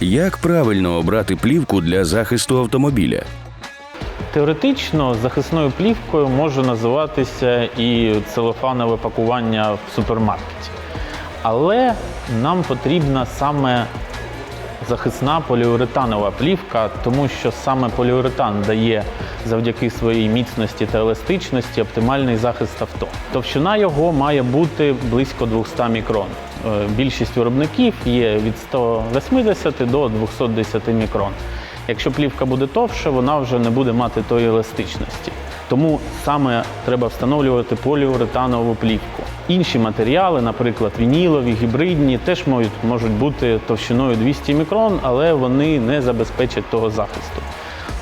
Як правильно обрати плівку для захисту автомобіля? Теоретично захисною плівкою може називатися і целофанове пакування в супермаркеті. Але нам потрібна саме захисна поліуретанова плівка, тому що саме поліуретан дає завдяки своїй міцності та еластичності оптимальний захист авто. Товщина його має бути близько 200 мікрон. Е, Більшість виробників є від 180 до 210 мікрон. Якщо плівка буде товше, вона вже не буде мати тої еластичності. Тому саме треба встановлювати поліуретанову плівку. Інші матеріали, наприклад, вінілові, гібридні, теж можуть, можуть бути товщиною 200 мікрон, але вони не забезпечать того захисту.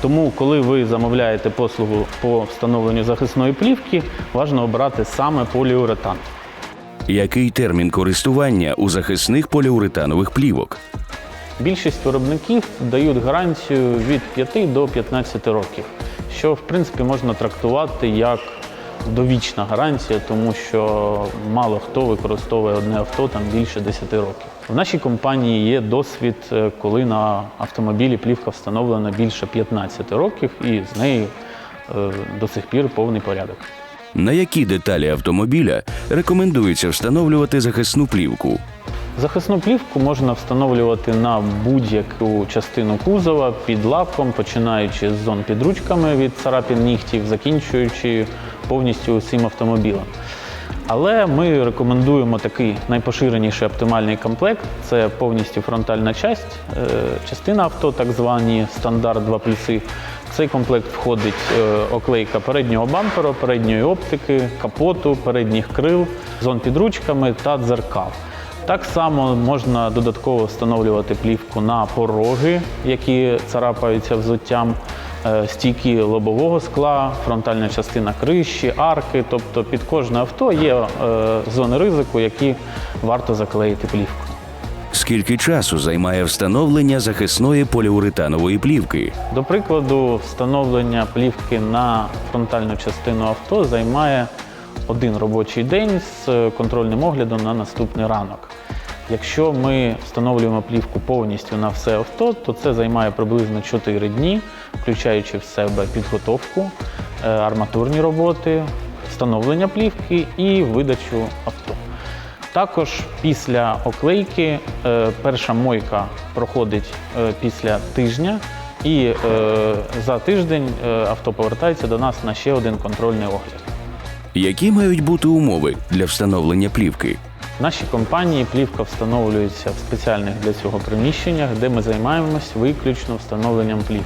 Тому, коли ви замовляєте послугу по встановленню захисної плівки, важливо обрати саме поліуретан. Який термін користування у захисних поліуретанових плівок? Більшість виробників дають гарантію від 5 до 15 років, що в принципі можна трактувати як довічна гарантія, тому що мало хто використовує одне авто там більше 10 років. В нашій компанії є досвід, е, коли на автомобілі плівка встановлена більше 15 років, і з нею е, до сих пір повний порядок. На які деталі автомобіля рекомендується встановлювати захисну плівку? Захисну плівку можна встановлювати на будь-яку частину кузова під лаком, починаючи з зон під ручками від царапін нігтів, закінчуючи повністю усім автомобілем. Але ми рекомендуємо такий найпоширеніший оптимальний комплект це повністю фронтальна часть, е, частина авто, так звані стандарт 2 плюси. В цей комплект входить е, оклейка переднього бампера, передньої оптики, капоту, передніх крил, зон під ручками та дзеркал. Так само можна додатково встановлювати плівку на пороги, які царапаються взуттям, стійки лобового скла, фронтальна частина криші, арки. Тобто під кожне авто є е, зони ризику, які варто заклеїти плівкою. Скільки часу займає встановлення захисної поліуретанової плівки? До прикладу, встановлення плівки на фронтальну частину авто займає один робочий день з контрольним оглядом на наступний ранок. Якщо ми встановлюємо плівку повністю на все авто, то це займає приблизно 4 дні, включаючи в себе підготовку, е, арматурні роботи, встановлення плівки і видачу авто. Також після оклейки е, перша мойка проходить е, після тижня, і за тиждень авто повертається до нас на ще один контрольний огляд. Які мають бути умови для встановлення плівки? В нашій компанії плівка встановлюється в спеціальних для цього приміщеннях, де ми займаємось виключно встановленням плівки.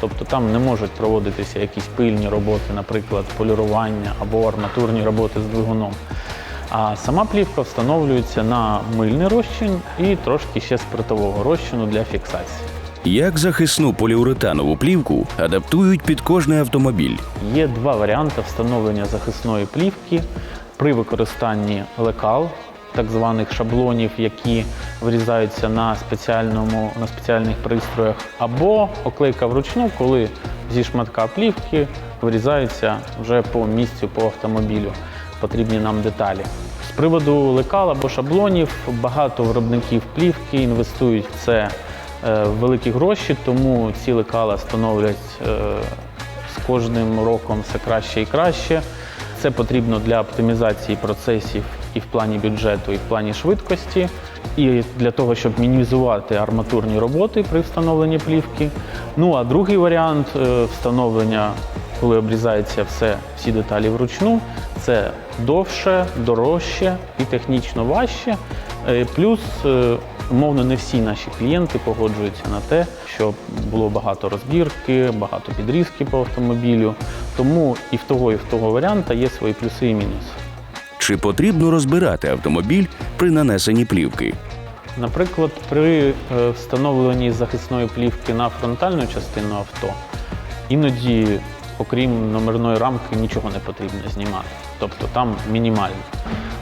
Тобто там не можуть проводитися якісь пильні роботи, наприклад, полірування або арматурні роботи з двигуном. А сама плівка встановлюється на мильний розчин і трошки ще спиртового розчину для фіксації. Як захисну поліуретанову плівку адаптують під кожний автомобіль? Є два варіанти встановлення захисної плівки при використанні лекал, так званих шаблонів, які вирізаються на, спеціальному, на спеціальних пристроях, або оклейка вручну, коли зі шматка плівки вирізаються вже по місцю по автомобілю потрібні нам деталі. З приводу лекал або шаблонів багато виробників плівки інвестують в це е, великі гроші, тому ці лекала становлять е, з кожним роком все краще і краще. Це потрібно для оптимізації процесів і в плані бюджету, і в плані швидкості, і для того, щоб мінімізувати арматурні роботи при встановленні плівки. Ну а другий варіант е, встановлення, коли обрізається все, всі деталі вручну, це довше, дорожче і технічно важче. Е, Плюс е, Умовно, не всі наші клієнти погоджуються на те, що було багато розбірки, багато підрізки по автомобілю. Тому і в того, і в того варіанта є свої плюси і мінуси. Чи потрібно розбирати автомобіль при нанесенні плівки? Наприклад, при е, встановленні захисної плівки на фронтальну частину авто, іноді, окрім номерної рамки, нічого не потрібно знімати. Тобто там мінімально.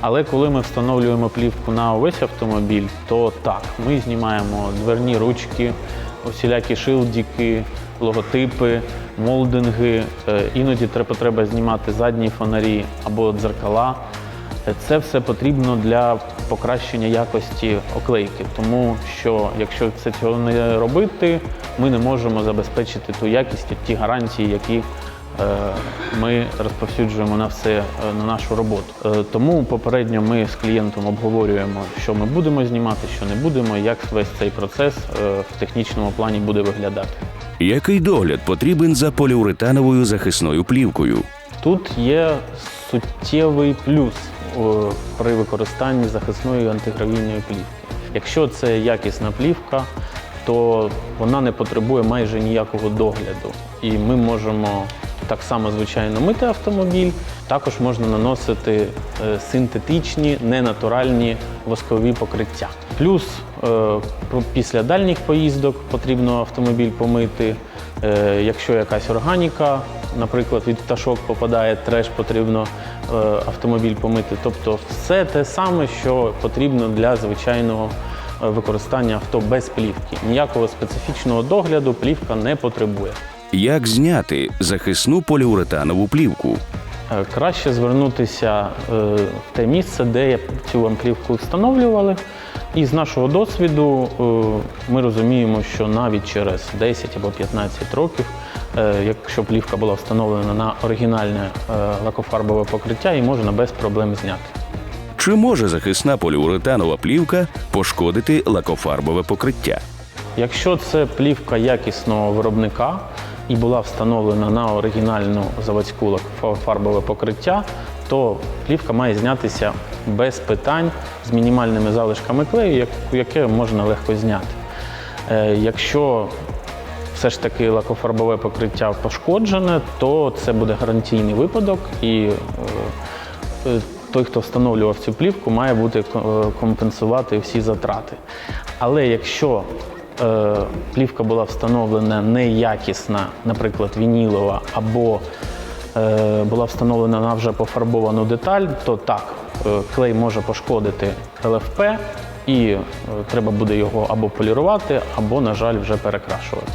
Але коли ми встановлюємо плівку на увесь автомобіль, то так, ми знімаємо дверні ручки, усілякі шилдики, логотипи, молдинги. Е, Іноді треба знімати задні фонарі або дзеркала. Це все потрібно для покращення якості оклейки, тому що якщо це цього не робити, ми не можемо забезпечити ту якість, ті гарантії, які е, ми розповсюджуємо на все е, на нашу роботу. Е, Тому попередньо ми з клієнтом обговорюємо, що ми будемо знімати, що не будемо, як весь цей процес в технічному плані буде виглядати. Який догляд потрібен за поліуретановою захисною плівкою? Тут є суттєвий плюс при використанні захисної антигравійної плівки. Якщо це якісна плівка, то вона не потребує майже ніякого догляду. І ми можемо так само, звичайно, мити автомобіль. Також можна наносити е, синтетичні, ненатуральні воскові покриття. Плюс е, після дальніх поїздок потрібно автомобіль помити. Е, Якщо якась органіка, наприклад, від пташок попадає, треш потрібно е, автомобіль помити. Тобто все те саме, що потрібно для звичайного е, використання авто без плівки. Ніякого специфічного догляду плівка не потребує. Як зняти захисну поліуретанову плівку? Е, Краще звернутися в те місце, де цю плівку встановлювали. І з нашого досвіду е, ми розуміємо, що навіть через 10 або 15 років, е, якщо плівка була встановлена на оригінальне е, лакофарбове покриття, її можна без проблем зняти. Чи може захисна поліуретанова плівка пошкодити лакофарбове покриття? Якщо це плівка якісного виробника і була встановлена на оригінальну заводську фарбове покриття, то плівка має знятися без питань з мінімальними залишками клею, яке можна легко зняти. Е, Якщо все ж таки лакофарбове покриття пошкоджене, то це буде гарантійний випадок і е, той, хто встановлював цю плівку, має бути е, компенсувати всі затрати. Але якщо е, плівка була встановлена неякісна, наприклад, вінілова, або е, була встановлена на вже пофарбовану деталь, то так, е, клей може пошкодити ЛФП, і е, треба буде його або полірувати, або, на жаль, вже перекрашувати.